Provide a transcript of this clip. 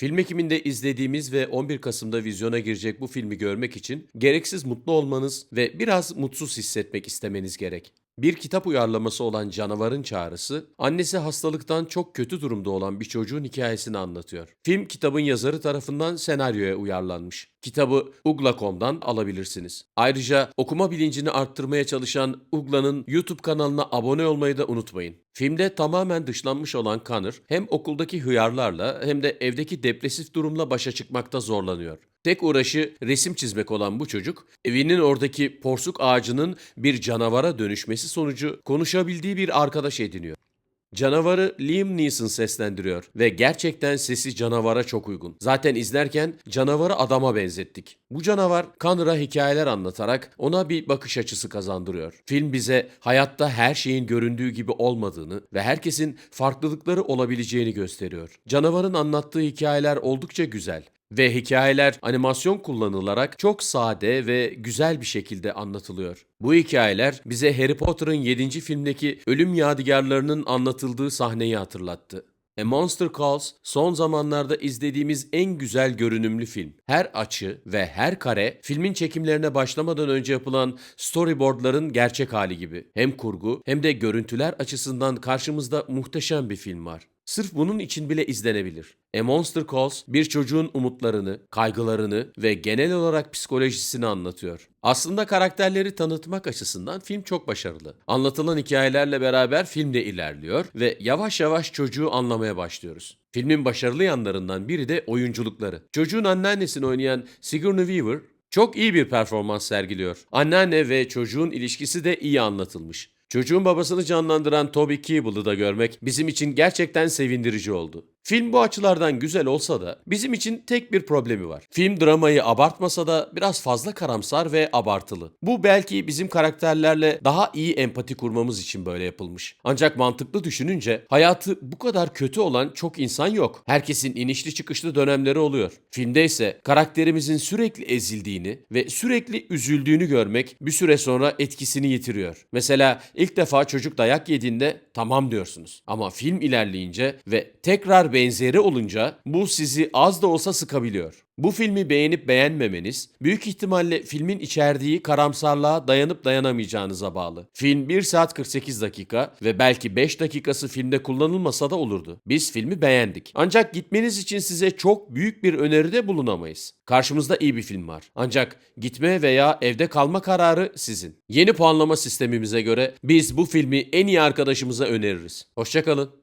Film ekiminde izlediğimiz ve 11 Kasım'da vizyona girecek bu filmi görmek için gereksiz mutlu olmanız ve biraz mutsuz hissetmek istemeniz gerek. Bir kitap uyarlaması olan Canavarın Çağrısı, annesi hastalıktan çok kötü durumda olan bir çocuğun hikayesini anlatıyor. Film kitabın yazarı tarafından senaryoya uyarlanmış. Kitabı Ugla.com'dan alabilirsiniz. Ayrıca okuma bilincini arttırmaya çalışan Ugla'nın YouTube kanalına abone olmayı da unutmayın. Filmde tamamen dışlanmış olan Connor hem okuldaki hıyarlarla hem de evdeki depresif durumla başa çıkmakta zorlanıyor. Tek uğraşı resim çizmek olan bu çocuk, evinin oradaki porsuk ağacının bir canavara dönüşmesi sonucu konuşabildiği bir arkadaş ediniyor. Canavarı Liam Neeson seslendiriyor ve gerçekten sesi canavara çok uygun. Zaten izlerken canavarı adama benzettik. Bu canavar Connor'a hikayeler anlatarak ona bir bakış açısı kazandırıyor. Film bize hayatta her şeyin göründüğü gibi olmadığını ve herkesin farklılıkları olabileceğini gösteriyor. Canavarın anlattığı hikayeler oldukça güzel ve hikayeler animasyon kullanılarak çok sade ve güzel bir şekilde anlatılıyor. Bu hikayeler bize Harry Potter'ın 7. filmdeki ölüm yadigarlarının anlatıldığı sahneyi hatırlattı. A Monster Calls son zamanlarda izlediğimiz en güzel görünümlü film. Her açı ve her kare filmin çekimlerine başlamadan önce yapılan storyboardların gerçek hali gibi. Hem kurgu hem de görüntüler açısından karşımızda muhteşem bir film var. Sırf bunun için bile izlenebilir. A Monster Calls bir çocuğun umutlarını, kaygılarını ve genel olarak psikolojisini anlatıyor. Aslında karakterleri tanıtmak açısından film çok başarılı. Anlatılan hikayelerle beraber film de ilerliyor ve yavaş yavaş çocuğu anlamaya başlıyoruz. Filmin başarılı yanlarından biri de oyunculukları. Çocuğun anneannesini oynayan Sigourney Weaver çok iyi bir performans sergiliyor. Anneanne ve çocuğun ilişkisi de iyi anlatılmış. Çocuğun babasını canlandıran Toby Kebbell'ı da görmek bizim için gerçekten sevindirici oldu. Film bu açılardan güzel olsa da bizim için tek bir problemi var. Film dramayı abartmasa da biraz fazla karamsar ve abartılı. Bu belki bizim karakterlerle daha iyi empati kurmamız için böyle yapılmış. Ancak mantıklı düşününce hayatı bu kadar kötü olan çok insan yok. Herkesin inişli çıkışlı dönemleri oluyor. Filmde ise karakterimizin sürekli ezildiğini ve sürekli üzüldüğünü görmek bir süre sonra etkisini yitiriyor. Mesela ilk defa çocuk dayak yediğinde tamam diyorsunuz. Ama film ilerleyince ve tekrar benzeri olunca bu sizi az da olsa sıkabiliyor. Bu filmi beğenip beğenmemeniz büyük ihtimalle filmin içerdiği karamsarlığa dayanıp dayanamayacağınıza bağlı. Film 1 saat 48 dakika ve belki 5 dakikası filmde kullanılmasa da olurdu. Biz filmi beğendik. Ancak gitmeniz için size çok büyük bir öneride bulunamayız. Karşımızda iyi bir film var. Ancak gitme veya evde kalma kararı sizin. Yeni puanlama sistemimize göre biz bu filmi en iyi arkadaşımıza öneririz. Hoşçakalın.